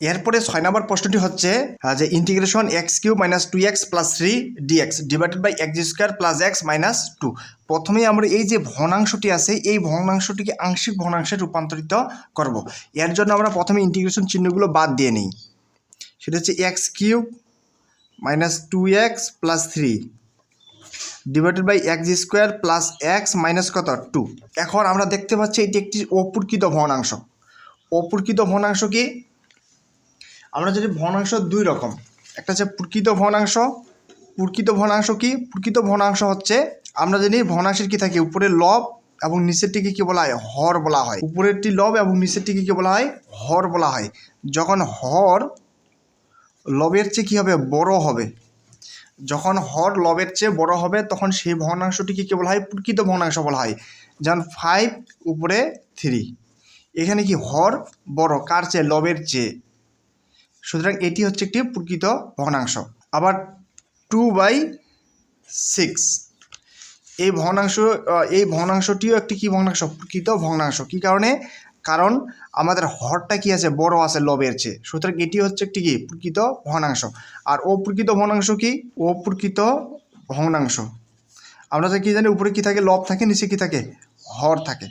এরপরে ছয় নম্বর প্রশ্নটি হচ্ছে যে integration x cube minus two x plus three dx divided by x square plus x minus two প্রথমেই আমরা এই যে ভগ্নাংশটি আছে, এই ভগ্নাংশটিকে আংশিক ভগ্নাংশে রূপান্তরিত করব। এর জন্য আমরা প্রথমে ইন্টিগ্রেশন চিহ্নগুলো বাদ দিয়ে নিই। সেটা হচ্ছে x cube minus two x plus three divided by x square plus x minus কত? টু এখন আমরা দেখতে পাচ্ছি এটি একটি অপূর্কিত ভগ্নাংশ। অপূর্কিত ভগ্নাংশ কি? আমরা যদি ভগ্নাংশ দুই রকম, একটা হচ্ছে প্রকৃত ভগ্নাংশ প্রকৃত ভগ্নাংশ কি? প্রকৃত ভগ্নাংশ হচ্ছে আমরা জানি ভগ্নাংশের কি থাকে? উপরে লব এবং নিচেরটিকে কি বলা হয়? হর বলা হয়। উপরেরটি লব এবং নিচেরটিকে কি বলা হয়? হর বলা হয়। যখন হর লবের চেয়ে কী হবে? বড় হবে। যখন হর লবের চেয়ে বড় হবে, তখন সেই ভগ্নাংশটিকে কি বলা হয়? প্রকৃত ভগ্নাংশ বলা হয়। যেমন ফাইভ উপরে থ্রি এখানে কি হর বড়? কার চেয়ে? লবের চেয়ে। সুতরাং এটি হচ্ছে একটি প্রকৃত ভগ্নাংশ। আবার টু বাই সিক্স এই ভগ্নাংশ এই ভগ্নাংশটিও একটি কি ভগ্নাংশ? প্রকৃত ভগ্নাংশ। কি কারণে? কারণ আমাদের হরটা কি আছে? বড় আছে, লবের চেয়ে। সুতরাং এটি হচ্ছে একটি কি? প্রকৃত ভগ্নাংশ। আর অপ্রকৃত ভগ্নাংশ কি? অপ্রকৃত ভগ্নাংশ। আমরা কি জানি, উপরে কি থাকে? লব থাকে, নিচে কি থাকে? হর থাকে।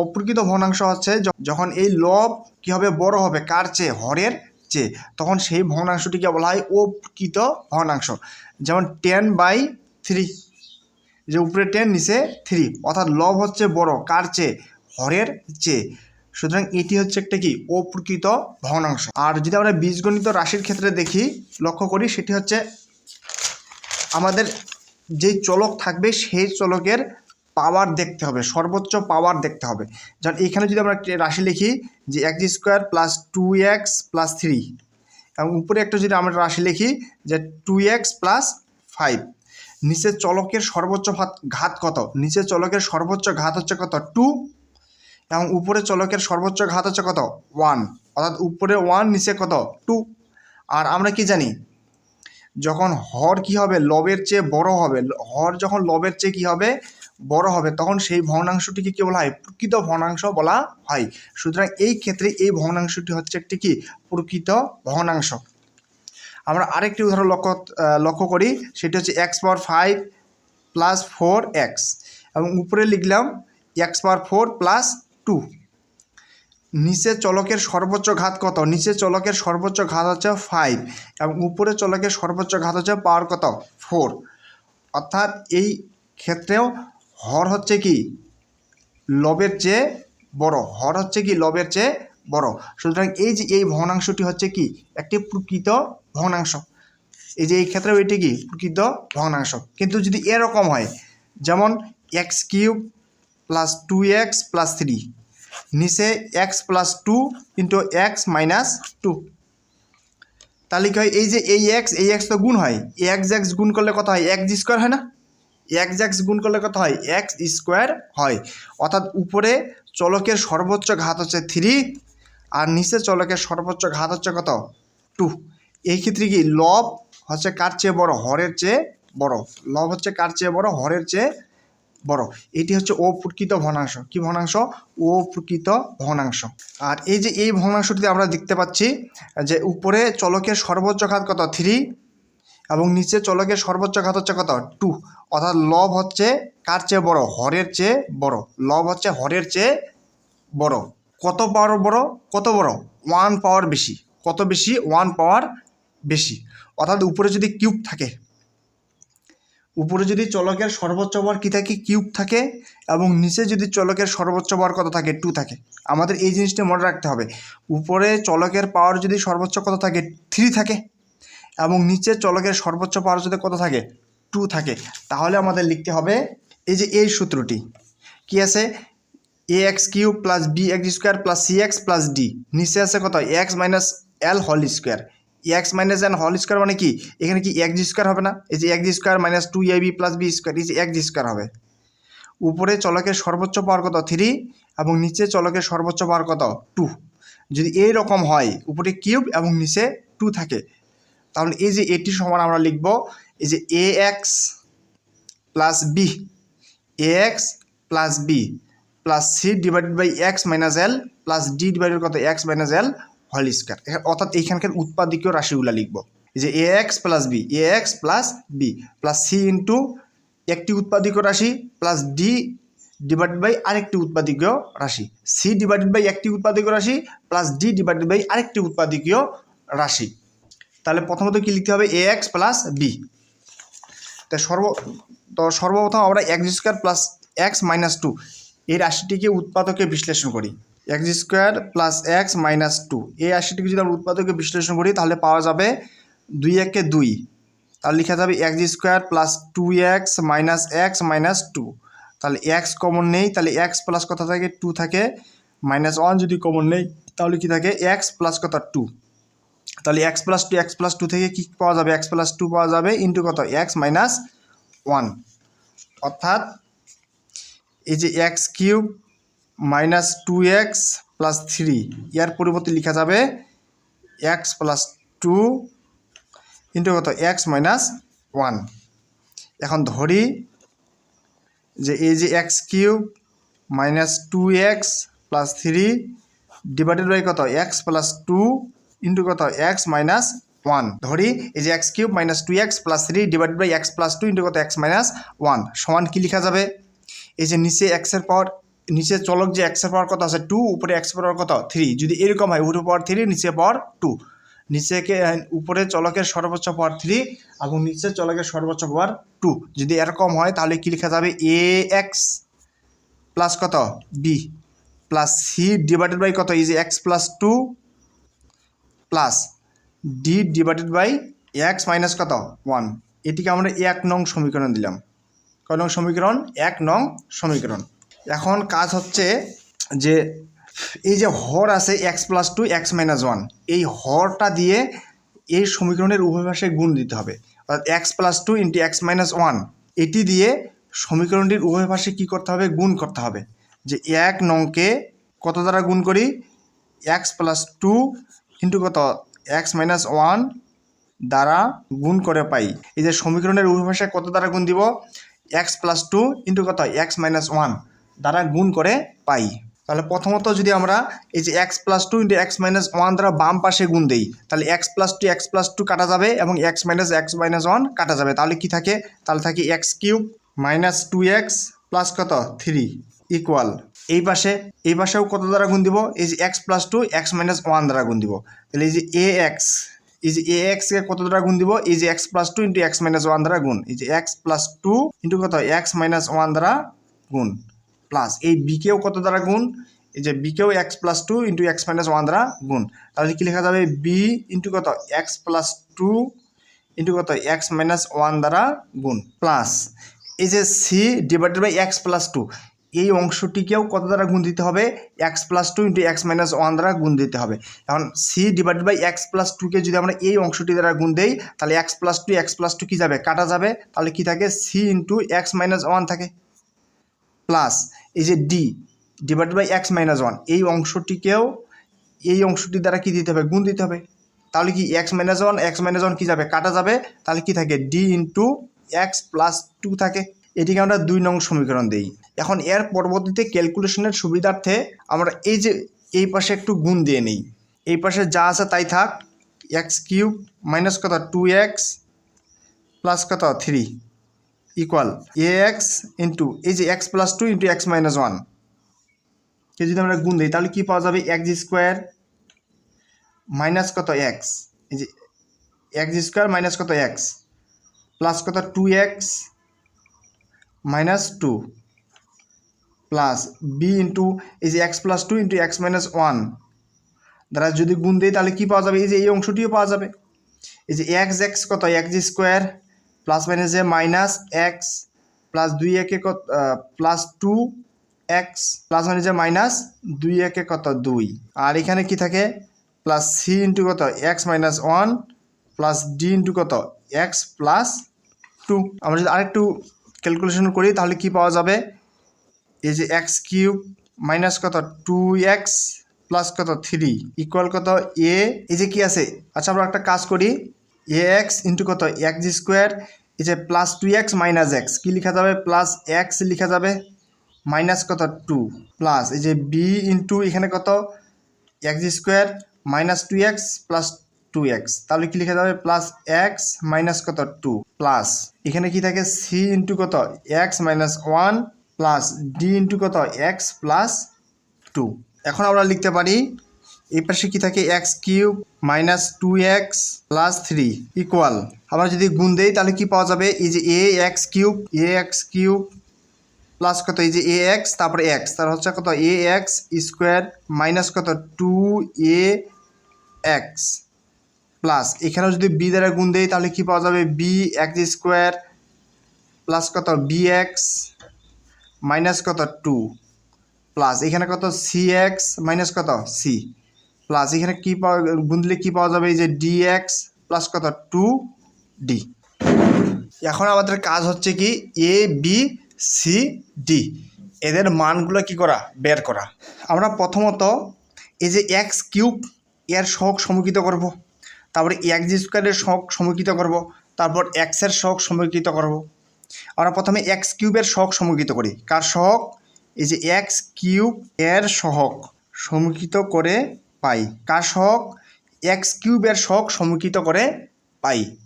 অপ্রকৃত ভগ্নাংশ হচ্ছে যখন এই লব কি হবে বড় হবে, কার চেয়ে? হরের চেয়ে। তখন সেই ভগ্নাংশটিকে বলা হয় অপ্রকৃত ভগ্নাংশ। যেমন টেন বাই থ্রি যে উপরে টেন নিচে থ্রি অর্থাৎ লব হচ্ছে বড়, কার চেয়ে? হরের চেয়ে। সুতরাং এটি হচ্ছে একটা কি? অপ্রকৃত ভগ্নাংশ। আর যদি আমরা বীজগণিত রাশির ক্ষেত্রে দেখি, লক্ষ্য করি, সেটি হচ্ছে আমাদের যেই চলক থাকবে, সেই চলকের পাওয়ার দেখতে হবে, সর্বোচ্চ পাওয়ার দেখতে হবে। যেমন এখানে যদি আমরা রাশি লিখি যে x square plus two x plus three এবং উপরে একটা যদি আমরা রাশি লিখি যে টু এক্স প্লাস ফাইভ নিচের চলকের সর্বোচ্চ ঘাত কত? নিচের চলকের সর্বোচ্চ ঘাত হচ্ছে কত? টু এবং উপরে চলকের সর্বোচ্চ ঘাত হচ্ছে কত? ওয়ান অর্থাৎ উপরে ওয়ান নিচে কত? টু আর আমরা কি জানি? যখন হর কি হবে? লবের চেয়ে বড় হবে। হর যখন লবের চেয়ে কি হবে? বড় হবে, তখন সেই ভগ্নাংশটিকে কি বলা হয়? প্রকৃত ভগ্নাংশ বলা হয়। সুতরাং এই ক্ষেত্রে এই ভগ্নাংশটি হচ্ছে একটি কি? প্রকৃত ভগ্নাংশ। আমরা আরেকটি উদাহরণ লক্ষ্য লক্ষ্য করি, সেটি হচ্ছে x power five plus four x এবং উপরে লিখলাম x power four plus two নিচে চলকের সর্বোচ্চ ঘাত কত? নিচে চলকের সর্বোচ্চ ঘাত হচ্ছে ফাইভ এবং উপরে চলকের সর্বোচ্চ ঘাত হচ্ছে পাওয়ার কত? ফোর অর্থাৎ এই ক্ষেত্রেও হর হচ্ছে কি? লবের চেয়ে বড়। হর হচ্ছে কি? লবের চেয়ে বড়। সুতরাং এই যে এই ভগ্নাংশটি হচ্ছে কি? একটি প্রকৃত ভগ্নাংশ। এই যে এই ক্ষেত্রেও এটি কি? প্রকৃত ভগ্নাংশ। কিন্তু যদি এরকম হয়, যেমন x cube plus two x plus three, নিচে x plus two into x minus two. তাহলে কি হয়? এই যে এই এক্স এই এক্স তো গুণ হয়। এক্স এক্স গুণ করলে কত হয়? এক্স স্কোয়ার হয় না? এক্স এক্স গুণ করলে কত হয়? এক্স স্কোয়ার হয়। অর্থাৎ উপরে চলকের সর্বোচ্চ ঘাত হচ্ছে থ্রি আর নিচে চলকের সর্বোচ্চ ঘাত হচ্ছে কত? টু এই ক্ষেত্রে কি লব হচ্ছে কার চেয়ে বড়? হরের চেয়ে বড়। লব হচ্ছে কার চেয়ে বড়? হরের চেয়ে বড়। এটি হচ্ছে অপ্রকৃত ভগ্নাংশ। কি ভগ্নাংশ? অপ্রকৃত ভগ্নাংশ। আর এই যে এই ভগ্নাংশটিতে আমরা দেখতে পাচ্ছি যে উপরে চলকের সর্বোচ্চ ঘাত কত? থ্রি এবং নিচে চলকের সর্বোচ্চ ঘাত হচ্ছে কত? টু অর্থাৎ লব হচ্ছে কার চেয়ে বড়? হরের চেয়ে বড়। লব হচ্ছে হরের চেয়ে বড়। কত পাওয়ার বড়? কত বড়? ওয়ান পাওয়ার বেশি। কত বেশি? ওয়ান পাওয়ার বেশি। অর্থাৎ উপরে যদি কিউব থাকে, উপরে যদি চলকের সর্বোচ্চ বার কী থাকে? কিউব থাকে এবং নিচে যদি চলকের সর্বোচ্চ বার কত থাকে? টু থাকে। আমাদের এই জিনিসটা মনে রাখতে হবে। উপরে চলকের পাওয়ার যদি সর্বোচ্চ কত থাকে? থ্রি থাকে এবং নিচে চলকের সর্বোচ্চ পাওয়ার যদি কত থাকে? টু থাকে। তাহলে আমাদের লিখতে হবে, এই যে এই সূত্রটি, কি আছে? A x cube plus b x square plus c x plus d নিচে আছে কত? X minus l whole square x minus n whole square মানে কি? এখানে কি এক্স স্কোয়ার হবে না? এই যে x square minus two a b plus b square এই যে এক্স স্কোয়ার হবে। উপরে চলকের সর্বোচ্চ পাওয়ার কত? থ্রি এবং নিচে চলকের সর্বোচ্চ পাওয়ার কত? টু যদি এই রকম হয়, উপরে কিউব এবং নিচে টু থাকে, তাহলে এই যে এটি সমান আমরা লিখব এই যে a x plus b a x plus b plus c divided by x minus l plus d divided কত x minus l whole square অর্থাৎ এইখানকার উৎপাদকীয় রাশিগুলো লিখব। এই যে a x plus b a x plus b plus c into একটি উৎপাদকীয় রাশি প্লাস ডি ডিভাইডেড বাই আরেকটি উৎপাদকীয় রাশি। সি ডিভাইডেড বাই একটি উৎপাদকীয় রাশি প্লাস ডি ডিভাইডেড বাই আরেকটি উৎপাদকীয় রাশি। তাহলে প্রথমত কি লিখতে হবে? এ এক্স প্লাস বি তো সর্ব, তো সর্বপ্রথম আমরা x square plus x minus two এই রাশিটিকে উৎপাদকে বিশ্লেষণ করি। X square plus x minus two এই রাশিটিকে যদি আমরা উৎপাদকে বিশ্লেষণ করি, তাহলে পাওয়া যাবে দুই একে দুই। তাহলে লেখা যাবে x square plus two x minus x minus two তাহলে এক্স কমন নেই, তাহলে এক্স প্লাস কথা থাকে? টু থাকে। মাইনাস ওয়ান যদি কমন নেই, তাহলে কি থাকে? এক্স প্লাস কথা টু তাহলে x plus two x plus two থেকে কী পাওয়া যাবে? এক্স প্লাস টু পাওয়া যাবে ইন্টু কত? এক্স মাইনাস ওয়ান অর্থাৎ এই যে x cube minus two x plus three ইয়ার পরিবর্তে লেখা যাবে এক্স প্লাস টু ইন্টু কত? এক্স মাইনাস ওয়ান এখন ধরি যে এই যে x cube minus two x plus three divided by কত? এক্স প্লাস টু ইন্টু কত? এক্স মাইনাস ওয়ান ধরি, এই যে x cube minus two x plus three divided by x plus two into কত? এক্স মাইনাস ওয়ান সমান কী লেখা যাবে? এই যে নিচে এক্সের পাওয়ার নিচে চলক যে এক্সের পাওয়ার কত আছে? টু উপরে এক্স পাওয়ার কত? থ্রি যদি এরকম হয়, উপরে পাওয়ার থ্রি নিচে পাওয়ার টু নিচেকে, উপরে চলকের সর্বোচ্চ পাওয়ার থ্রি এবং নিচে চলকের সর্বোচ্চ পাওয়ার টু যদি এরকম হয়, তাহলে কী লেখা যাবে? এ এক্স প্লাস কত? B plus c divided by কত? এই যে x plus two plus d divided by x minus কত? ওয়ান। এটিকে আমরা এক নং সমীকরণ দিলাম। কয় নং সমীকরণ? এক নং সমীকরণ। এখন কাজ হচ্ছে যে এই যে হর আছে x plus two, x minus one, এই হরটা দিয়ে এই সমীকরণের পাশে গুণ দিতে হবে। অর্থাৎ x plus two into x minus one, এটি দিয়ে সমীকরণটির উভয় পাশে কী করতে হবে? গুণ করতে হবে। যে এক নংকে কত দ্বারা গুণ করি? এক্স প্লাস টু কত? এক্স মাইনাস ওয়ান দ্বারা গুণ করে পাই। এই যে সমীকরণের পাশে কত দ্বারা গুণ দিব? এক্স প্লাস টু ইন্টু কত? এক্স মাইনাস ওয়ান দ্বারা গুণ করে পাই। তাহলে প্রথমত যদি আমরা এই যে x plus two into x minus one দ্বারা বাম পাশে গুণ দেই, তাহলে x plus two, x plus two কাটা যাবে এবং x minus x minus one কাটা যাবে। তাহলে কি থাকে? তাহলে থাকে x cube minus two x plus কত? Three equal. এই পাশে, এই পাশেও কত দ্বারা গুণ দিব? এই যে x plus two x minus one দ্বারা গুণ দিব। তাহলে এই যে এ এক্স এই যে এ এক্সকে কত দ্বারা গুণ দিব? এই যে x plus two into x minus one দ্বারা গুণ। এই যে এক্স প্লাস টু ইন্টু কত? এক্স মাইনাস ওয়ান দ্বারা গুণ। প্লাস এই বিকেও কত দ্বারা গুণ? এই যে বিকেও x plus two into x minus one দ্বারা গুণ। তাহলে কি লেখা যাবে? বি ইন্টু কত? এক্স প্লাস টু ইন্টু কত? এক্স মাইনাস ওয়ান দ্বারা গুণ। প্লাস এই যে c divided by x plus two এই অংশটিকেও কত দ্বারা গুণ দিতে হবে? X plus two into x minus one দ্বারা গুণ দিতে হবে। এখন c divided by x plus টুকে যদি আমরা এই অংশটি দ্বারা গুণ দেই, তাহলে x plus two x plus two কী যাবে? কাটা যাবে। তাহলে কি থাকে? C into x minus one থাকে। প্লাস এই যে d divided by x minus one এই অংশটিকেও এই অংশটি দ্বারা কি দিতে হবে? গুণ দিতে হবে। তাহলে কি x minus one x minus one কী যাবে? কাটা যাবে। তাহলে কি থাকে? D into x plus two থাকে। এটিকে আমরা দুই নং সমীকরণ দিই। এখন এর পরবর্তীতে ক্যালকুলেশনের সুবিধার্থে আমরা এই যে, এই পাশে একটু গুণ দিয়ে নিই। এই পাশে যা আছে তাই থাক এক্স কিউব মাইনাস কত? টু এক্স প্লাস কত? Three equal a x into এই যে x plus two into x minus one কে যদি আমরা গুণ দিই, তাহলে কী পাওয়া যাবে? এক্স স্কোয়ার মাইনাস কত? এক্স এই যে এক্স স্কোয়ার মাইনাস কত? এক্স প্লাস কত? Two x minus two plus b into এই যে x plus two into x minus one দ্বারা যদি গুণ দিই তাহলে কী পাওয়া যাবে? এই যে এই অংশটিও পাওয়া যাবে। এই যে এক্স এক্স কত? এক্স স্কোয়ার প্লাস মাইনাস যে মাইনাস এক্স প্লাস দুই একে কত প্লাস টু এক্স প্লাস মানে যে মাইনাস দুই একে কত? দুই। আর এখানে কি থাকে? প্লাস সি ইন্টু কত? X minus one plus D into কত? এক্স প্লাস টু আমরা যদি আরেকটু ক্যালকুলেশন করি তাহলে কি পাওয়া যাবে? এই যে এক্স কিউব মাইনাস কত? টু এক্স প্লাস কত? থ্রি ইকুয়াল কত? এ এই যে কি আছে? আচ্ছা আমরা একটা কাজ করি। এ এক্স ইন্টু কত? এক্স স্কোয়ার এই যে plus two x minus x কী লেখা যাবে? প্লাস এক্স লেখা যাবে। মাইনাস কত? টু প্লাস এই যে বি ইন্টু এখানে কত? X square minus two x plus two x তাহলে কি লিখে যাবে? প্লাস এক্স মাইনাস কত? টু প্লাস এখানে কি থাকে? সি ইন্টু কত? X minus one plus D into কত? এক্স প্লাস টু এখন আমরা লিখতে পারি, এই পাশে কি থাকে? X cube minus two x plus three equal আমরা যদি গুণ দেই, তাহলে কি পাওয়া যাবে? এই যে A x cube A x cube plus কত? এই যে এ এক্স তারপরে এক্স তার হচ্ছে কত? এ এক্স স্কোয়ার মাইনাস কত? টু এ এক্স প্লাস এখানেও যদি বি দ্বারা গুণ দেই, তাহলে কি পাওয়া যাবে? বি এক্স স্কোয়ার প্লাস কত? বি এক্স মাইনাস কত? টু প্লাস এখানে কত? সি এক্স মাইনাস কত? সি প্লাস এখানে কি পাওয়া গুণ দিলে কী পাওয়া যাবে? এই যে ডি এক্স প্লাস কত? টু ডি এখন আমাদের কাজ হচ্ছে কি এ বি সি ডি এদের মানগুলো কি করা? বের করা। আমরা প্রথমত এই যে এক্স কিউব এর শখ সমুখিত করব, তারপরে এক্স স্কোয়ারের শখ সমুখিত করব, তারপর এক্সের শখ সমুখিত করব। আমরা প্রথমে এক্স কিউবের শখ সমুখিত করি। কার শখ এই যে এক্স কিউব এর সহক সমুখিত করে পাই। কার শখ এক্স কিউবের শখ সমুখিত করে পাই।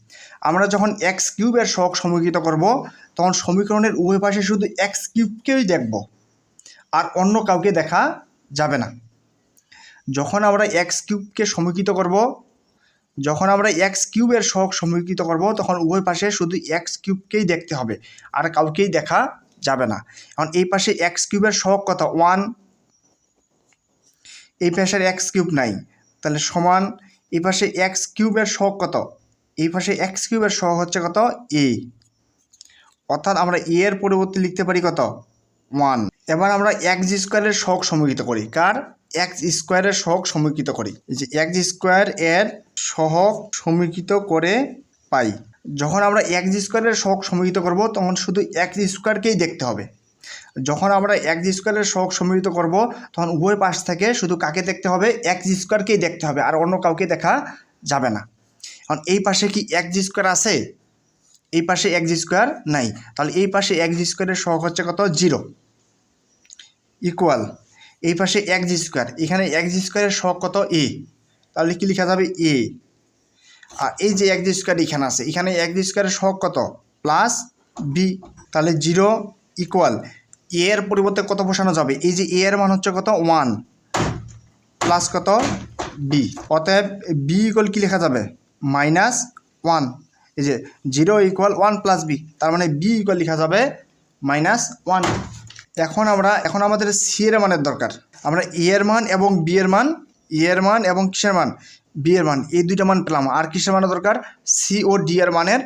আমরা যখন এক্স কিউবের শখ সমুখিত করব, তখন সমীকরণের উভয় পাশে শুধু এক্স কিউবকেই দেখব। আর অন্য কাউকে দেখা যাবে না। যখন আমরা এক্স কিউবকে সমুখিত করব যখন আমরা এক্স কিউবের শখ সমুখিত করব, তখন উভয় পাশে শুধু এক্স কিউবকেই দেখতে হবে, আর কাউকেই দেখা যাবে না। এখন এই পাশে এক্স কিউবের শখ কত? ওয়ান এই পাশের এক্স কিউব নাই, তাহলে সমান, এই পাশে এক্স কিউবের শখ কত? এই পাশে এক্স কিউবের শখ হচ্ছে কত? এ অর্থাৎ আমরা এ এর পরিবর্তে লিখতে পারি কত? ওয়ান এবার আমরা এক্স স্কোয়ারের শখ সমুখিত করি। কার? এক্স স্কোয়ারের শখ সমুখিত করি। যে এক্স স্কোয়ার এর সহগ সমুখিত করে পাই। যখন আমরা এক্স স্কোয়ারের শখ সমুখিত করব, তখন শুধু এক্স স্কোয়ারকেই দেখতে হবে। যখন আমরা এক্স স্কোয়ারের শখ সমৃদ্ধ করব, তখন উভয় পাশ থেকে শুধু কাকে দেখতে হবে? এক্স স্কোয়ারকেই দেখতে হবে, আর অন্য কাউকে দেখা যাবে না। এখন এই পাশে কি এক্স স্কোয়ার আছে? এই পাশে এক্স স্কোয়ার নাই। তাহলে এই পাশে এক্স স্কোয়ারের শখ হচ্ছে কত? জিরো। ইকুয়াল এই পাশে এক্স স্কোয়ার এখানে এক্স স্কোয়ারের শখ কত? এ। তাহলে কি লেখা যাবে এ আর এই যে এক্স স্কোয়ার এখানে আছে, এখানে এক্স স্কোয়ারের শখ কত? প্লাস বি তাহলে জিরো ইকুয়াল এ এর পরিবর্তে কত বসানো যাবে? এই যে এ এর মান হচ্ছে কত? ওয়ান প্লাস কত? বি অতএব বি ইকুয়াল কী লেখা যাবে? মাইনাস ওয়ান এই যে zero equal one plus B তার মানে বি ইকুয়াল লেখা যাবে মাইনাস ওয়ান এখন আমরা, এখন আমাদের সি এর মানের দরকার। আমরা এ এর মান এবং বি এর মান এর মান এবং কিসের মান? বি এর মান। এই দুইটা মান পেলাম। আর কিসের মানের দরকার? সি ও ডি এর মানের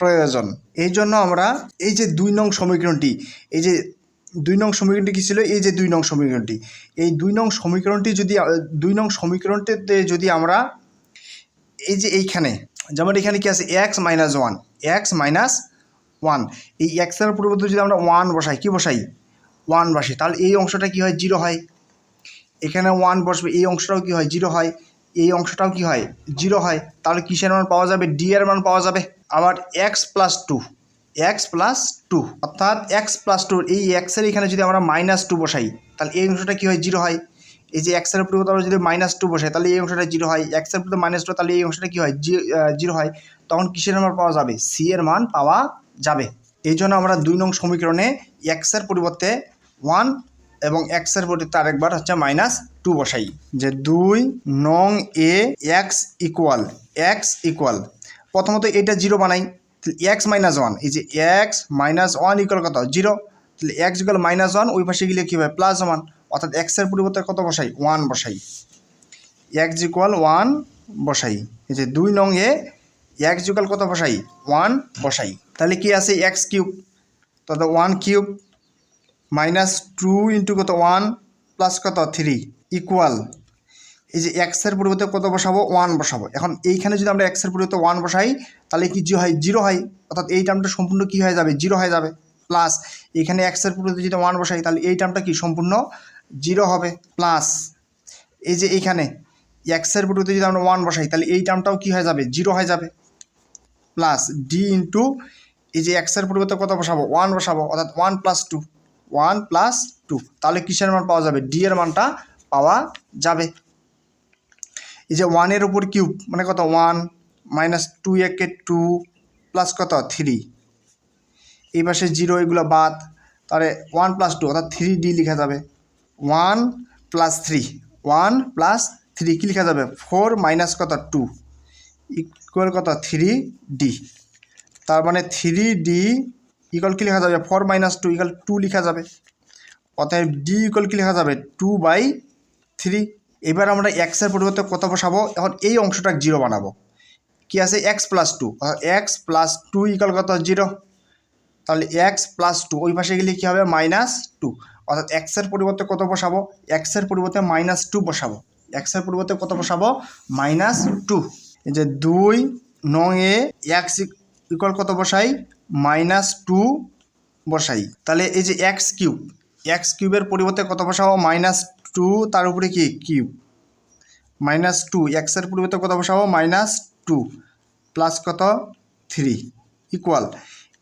প্রয়োজন। এই জন্য আমরা এই যে দুই নং সমীকরণটি, এই যে দুই নং সমীকরণটি কী ছিল? এই যে দুই নং সমীকরণটি। এই দুই নং সমীকরণটি যদি, দুই নং সমীকরণটিতে যদি আমরা এই যে এইখানে, যেমন এখানে কী আছে? X minus one x minus one এই এক্সের পরিবর্তে যদি আমরা ওয়ান বসাই, কী বসাই? ওয়ান বসাই। তাহলে এই অংশটা কি হয়? জিরো হয়। এখানে ওয়ান বসবে, এই অংশটাও কি হয়? জিরো হয়। এই অংশটাও কি হয়? জিরো হয়। তাহলে কিসের মান পাওয়া যাবে? ডি এর মান পাওয়া যাবে। আবার x plus two x plus two অর্থাৎ এক্স প্লাস টু এই এক্সের এখানে যদি আমরা মাইনাস টু বসাই, তাহলে এই অংশটা কী হয়? জিরো হয়। এই যে এক্সের পরিবর্তে আমরা যদি মাইনাস টু বসাই, তাহলে এই অংশটা জিরো হয়। এক্সের পরিবর্তে মাইনাস টু তাহলে এই অংশটা কী হয়? জিরো হয়। তখন কিসের মান পাওয়া যাবে? সি এর মান পাওয়া যাবে। এই জন্য আমরা দুই নং সমীকরণে এক্সের পরিবর্তে ওয়ান এবং এক্সের পরিবর্তে আরেকবার হচ্ছে মাইনাস টু বসাই, যে দুই নং এ এক্স ইকুয়াল এক্স ইকুয়াল প্রথমত এটা জিরো বানাই এক্স মাইনাস ওয়ান এই যে এক্স মাইনাস ওয়ান ইকুয়াল কত? জিরো তাহলে এক্স ইকুয়াল মাইনাস ওয়ান ওই পাশে গেলে কী হবে? প্লাস ওয়ান অর্থাৎ এক্সের পরিবর্তে কত বসাই? ওয়ান বসাই। এক্স ইকুয়াল ওয়ান বসাই। এই যে দুই নং এ এক্স ইকুয়াল কত বসাই? ওয়ান বসাই। তাহলে কি আছে? এক্স কিউব তাহলে one cube minus two into কত? ওয়ান প্লাস কত? Three equal. এই যে এক্সের পরিবর্তে কত বসাবো? ওয়ান বসাবো। এখন এইখানে যদি আমরা এক্সের পরিবর্তে ওয়ান বসাই, তাহলে কি জি হয়? জিরো হয়। অর্থাৎ এই টার্মটা সম্পূর্ণ কী হয়ে যাবে? জিরো হয়ে যাবে। প্লাস এখানে এক্সের পরিবর্তে যদি ওয়ান বসাই, তাহলে এই টার্মটা কি? সম্পূর্ণ জিরো হবে। প্লাস এই যে এইখানে এক্সের পরিবর্তে যদি আমরা ওয়ান বসাই, তাহলে এই টার্মটাও কী হয়ে যাবে? জিরো হয়ে যাবে। প্লাস ডি ইন্টু এই যে এক্সের পরিবর্তে কত বসাবো? ওয়ান বসাবো। অর্থাৎ one plus two. One plus two. তাহলে কিসের মান পাওয়া যাবে? ডি এর মানটা পাওয়া যাবে। এই যে ওয়ানের উপর কিউব মানে কত? ওয়ান মাইনাস টু একে টু প্লাস কত? থ্রি। এই পাশে জিরো, এগুলো বাদ। তাহলে ওয়ান প্লাস টু, অর্থাৎ থ্রি ডি লেখা যাবে। One plus three. One plus three কী লেখা যাবে? ফোর মাইনাস কত? টু। ইকুয়াল কত? Three D. তার মানে থ্রি ডি ইকুয়াল কী লেখা যাবে? Four minus two equal two লেখা যাবে। অতএব ডি ইকুয়াল কী লেখা যাবে? টু বাই থ্রি এবার আমরা এক্সের পরিবর্তে কত বসাবো? এখন এই অংশটা জিরো বানাবো। কি আছে? X plus two x plus two equal কত? জিরো তাহলে এক্স প্লাস টু ওই পাশে গেলে কী হবে? মাইনাস টু অর্থাৎ এক্সের পরিবর্তে কত বসাবো? এক্সের পরিবর্তে মাইনাস টু বসাবো। এক্সের পরিবর্তে কত বসাবো? মাইনাস টু যে দুই নং এ এক্স ইকুয়াল কত বসাই? মাইনাস টু বসাই। তাহলে এই যে এক্স কিউব, এক্স কিউবের পরিবর্তে কত বসাবো? মাইনাস টু, তার উপরে কি? কিউব। মাইনাস টু এক্সের পরিবর্তে কত বসাবো? মাইনাস টু, প্লাস কত? Three, equal.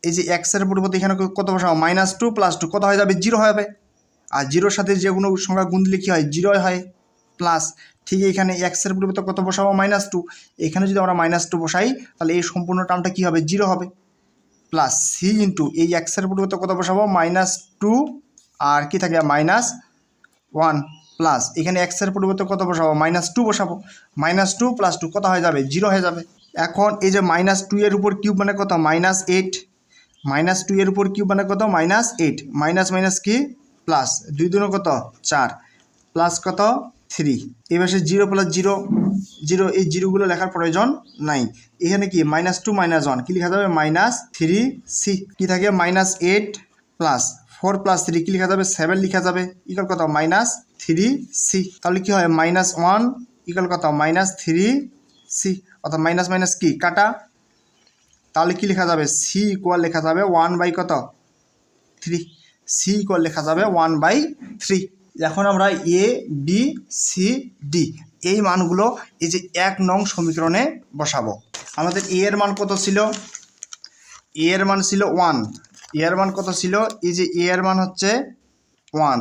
এই যে এক্সের পরিবর্তে এখানে কত বসাবো? মাইনাস টু, প্লাস টু, কত হয়ে যাবে? জিরো যাবে। আর জিরোর সাথে যে কোনো সংখ্যা গুণ কী হয়? জিরো হয়, প্লাস ঠিক এখানে এক্সের পরিবর্তে কত বসাবো? Minus two. এখানে যদি আমরা মাইনাস টু বসাই, তাহলে এই সম্পূর্ণ টার্মটা কী হবে? জিরো হবে। প্লাস সি ইন্টু এই এক্সের পরিবর্তে কত বসাবো? মাইনাস টু আর কি থাকে? মাইনাস ওয়ান প্লাস এখানে এক্সের পরিবর্তে কত বসাবো? মাইনাস টু বসাবো। মাইনাস টু প্লাস টু কত হয়ে যাবে? জিরো হয়ে যাবে। এখন এই যে মাইনাস টু এর উপর কিউব মানে কত? Minus eight. মাইনাস টু এর উপর কিউব মানে কত? Minus eight. মাইনাস মাইনাস কি? প্লাস। দুই দুনো কত? চার। প্লাস কত? থ্রি পাশে জিরো প্লাস জিরো জিরো এই জিরোগুলো লেখার প্রয়োজন নাই। এখানে কি? মাইনাস টু মাইনাস ওয়ান কী লেখা যাবে? মাইনাস থ্রি সি কী থাকে? Minus eight plus four plus three কী লেখা যাবে? সেভেন লেখা যাবে। ইকাল কত? মাইনাস থ্রি সি তাহলে কী হয়? মাইনাস ওয়ান ইকাল কত? মাইনাস থ্রি সি অর্থাৎ মাইনাস মাইনাস কি? কাটা। তাহলে কি লেখা যাবে? সি ইকুয়াল লেখা যাবে ওয়ান বাই কত? থ্রি সি ইকুয়াল লেখা যাবে ওয়ান বাই থ্রি এখন আমরা এ বি সি ডি এই মানগুলো এই যে এক নং সমীকরণে বসাবো আমাদের এ এর মান কত ছিল এ এর মান ছিল ওয়ান এ এর মান কত ছিল এই যে এ এর মান হচ্ছে ওয়ান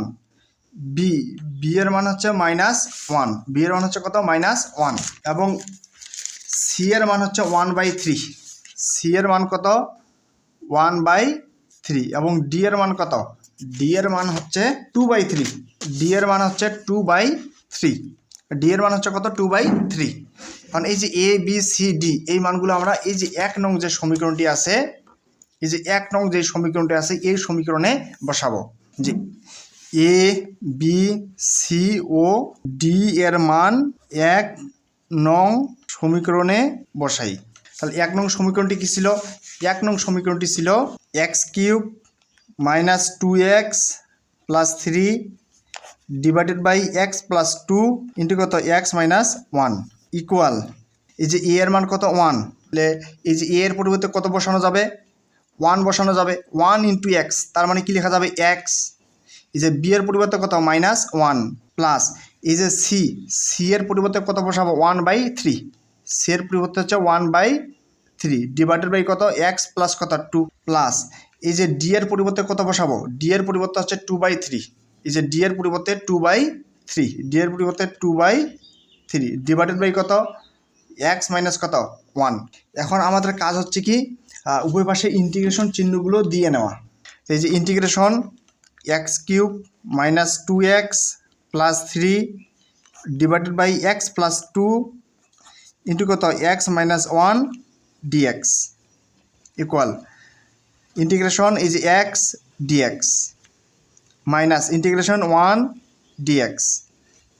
বি বি এর মান হচ্ছে মাইনাস ওয়ান বি এর মান হচ্ছে কত মাইনাস ওয়ান এবং সি এর মান হচ্ছে ওয়ান বাই থ্রি সি এর মান কত ওয়ান বাই থ্রি এবং ডি এর মান কত ডি এর মান হচ্ছে টু বাই থ্রি ডি এর মান হচ্ছে টু বাই থ্রি ডি এর মান হচ্ছে কত? টু বাই থ্রি কারণ এই যে এ বি সি ডি এই মানগুলো আমরা এই যে এক নং যে সমীকরণটি আছে, এই যে এক নং যে সমীকরণটি আছে, এই সমীকরণে বসাবো। যে এ বি সি ও ডি এর মান এক নং সমীকরণে বসাই। তাহলে এক নং সমীকরণটি কী ছিল? এক নং সমীকরণটি ছিল x cube minus two x plus three divided by x plus two into কত? এক্স মাইনাস ওয়ান ইকুয়াল এই যে এ এর মান কত? ওয়ান তাহলে এই যে এ এর পরিবর্তে কত বসানো যাবে? ওয়ান বসানো যাবে। ওয়ান ইন্টু এক্স তার মানে কি লেখা যাবে? এক্স এই যে বি এর পরিবর্তে কত? মাইনাস ওয়ান প্লাস এই যে সি সি এর পরিবর্তে কত বসাবো? ওয়ান বাই থ্রি সি এর পরিবর্তে হচ্ছে one by three divided by কত? এক্স প্লাস কত? টু প্লাস এই যে ডি এর পরিবর্তে কত বসাবো? ডি এর পরিবর্তে হচ্ছে টু বাই থ্রি এই যে ডি এর পরিবর্তে টু বাই থ্রি ডি এর পরিবর্তে two by three divided by কত? এক্স মাইনাস কত? ওয়ান এখন আমাদের কাজ হচ্ছে কি উভয় পাশে ইন্টিগ্রেশন চিহ্নগুলো দিয়ে নেওয়া। এই যে integration x cube minus two x plus three divided by x plus two into কত? X minus one dx equal integration is x dx minus integration one dx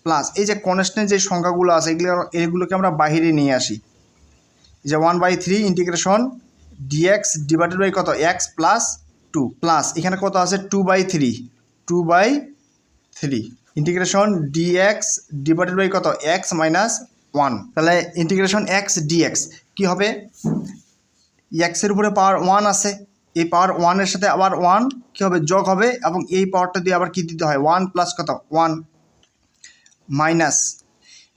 plus এই যে কনস্ট্যান্ট যে সংখ্যাগুলো আছে এগুলো, এগুলোকে আমরা বাহিরে নিয়ে আসি। যে one by three integration dx divided by কত? এক্স প্লাস টু প্লাস এখানে কত আছে? Two by three two by three integration dx divided by কত? এক্স মাইনাস ওয়ান তাহলে ইন্টিগ্রেশন এক্স ডিএক্স কী হবে? এক্সের উপরে পাওয়ার ওয়ান আছে। এই পাওয়ার ওয়ানের সাথে আবার ওয়ান কী হবে? যোগ হবে এবং এই পাওয়ারটা দিয়ে আবার কী দিতে হয়? ওয়ান প্লাস কত? ওয়ান মাইনাস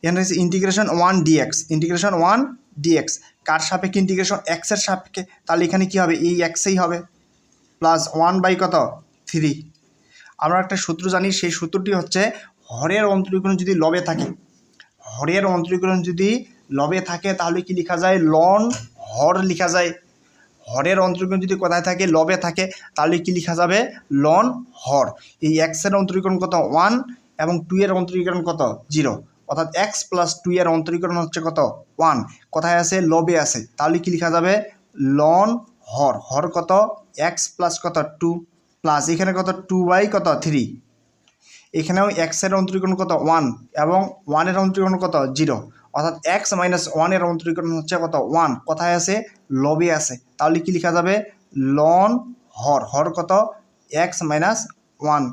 এখানে হচ্ছে integration one dx integration one dx কার সাপেক্ষে ইন্টিগ্রেশন এক্সের সাপেক্ষে। তাহলে এখানে কী হবে? এই এক্সেই হবে। প্লাস ওয়ান বাই কত? থ্রি আমরা একটা সূত্র জানি, সেই সূত্রটি হচ্ছে হরের অন্তরীকরণ যদি লবে থাকে, হরের অন্তরীকরণ যদি লবে থাকে, তাহলে কি লেখা যায়? লন হর লেখা যায়। হরের অন্তরীকরণ যদি কোথায় থাকে, লবে থাকে, তাহলে কি লেখা যাবে? লন হর। এই এক্সের অন্তরীকরণ কত? ওয়ান এবং টু এর অন্তরীকরণ কত? জিরো অর্থাৎ এক্স প্লাস টু এর অন্তরীকরণ হচ্ছে কত? ওয়ান কোথায় আছে? লবে আছে। তাহলে কি লেখা যাবে? লন হর। হর কত? এক্স প্লাস কত? টু প্লাস এখানে কত? টু বাই কত? থ্রি এখানেও এক্সের অন্তরীকরণ কত? ওয়ান এবং ওয়ানের অন্তরীকরণ কত? জিরো অর্থাৎ এক্স মাইনাস ওয়ানের অন্তরীকরণ হচ্ছে কত? ওয়ান কোথায় আছে? লবে আছে। তাহলে কি লেখা যাবে? লন হর। হর কত? এক্স মাইনাস ওয়ান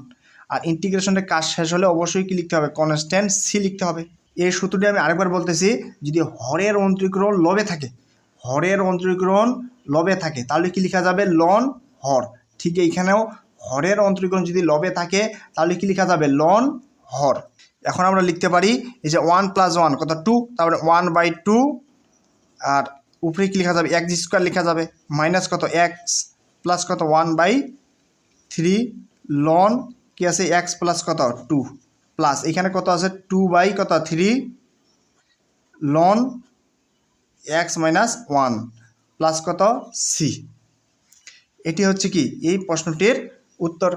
আর ইন্টিগ্রেশনের কাজ শেষ হলে অবশ্যই কি লিখতে হবে? কনস্ট্যান্ট সি লিখতে হবে। এই সূত্রটি আমি আরেকবার বলতেছি, যদি হরের অন্তরীকরণ লবে থাকে, হরের অন্তরীকরণ লবে থাকে, তাহলে কি লেখা যাবে? লন হর। ঠিক এইখানেও হরের অন্তরীকরণ যদি লবে থাকে, তাহলে কি লেখা যাবে? লন হর। এখন আমরা লিখতে পারি এই যে ওয়ান প্লাস ওয়ান কত টু তারপরে ওয়ান বাই টু আর উপরে কি লেখা যাবে? এক্স স্কোয়ার লেখা যাবে। মাইনাস কত? এক্স প্লাস কত? ওয়ান বাই থ্রি লন কি আছে? এক্স প্লাস কত? টু প্লাস এখানে কত আছে? টু বাই কত? থ্রি লন এক্স মাইনাস ওয়ান প্লাস কত? সি এটি হচ্ছে কি? এই প্রশ্নটির উত্তর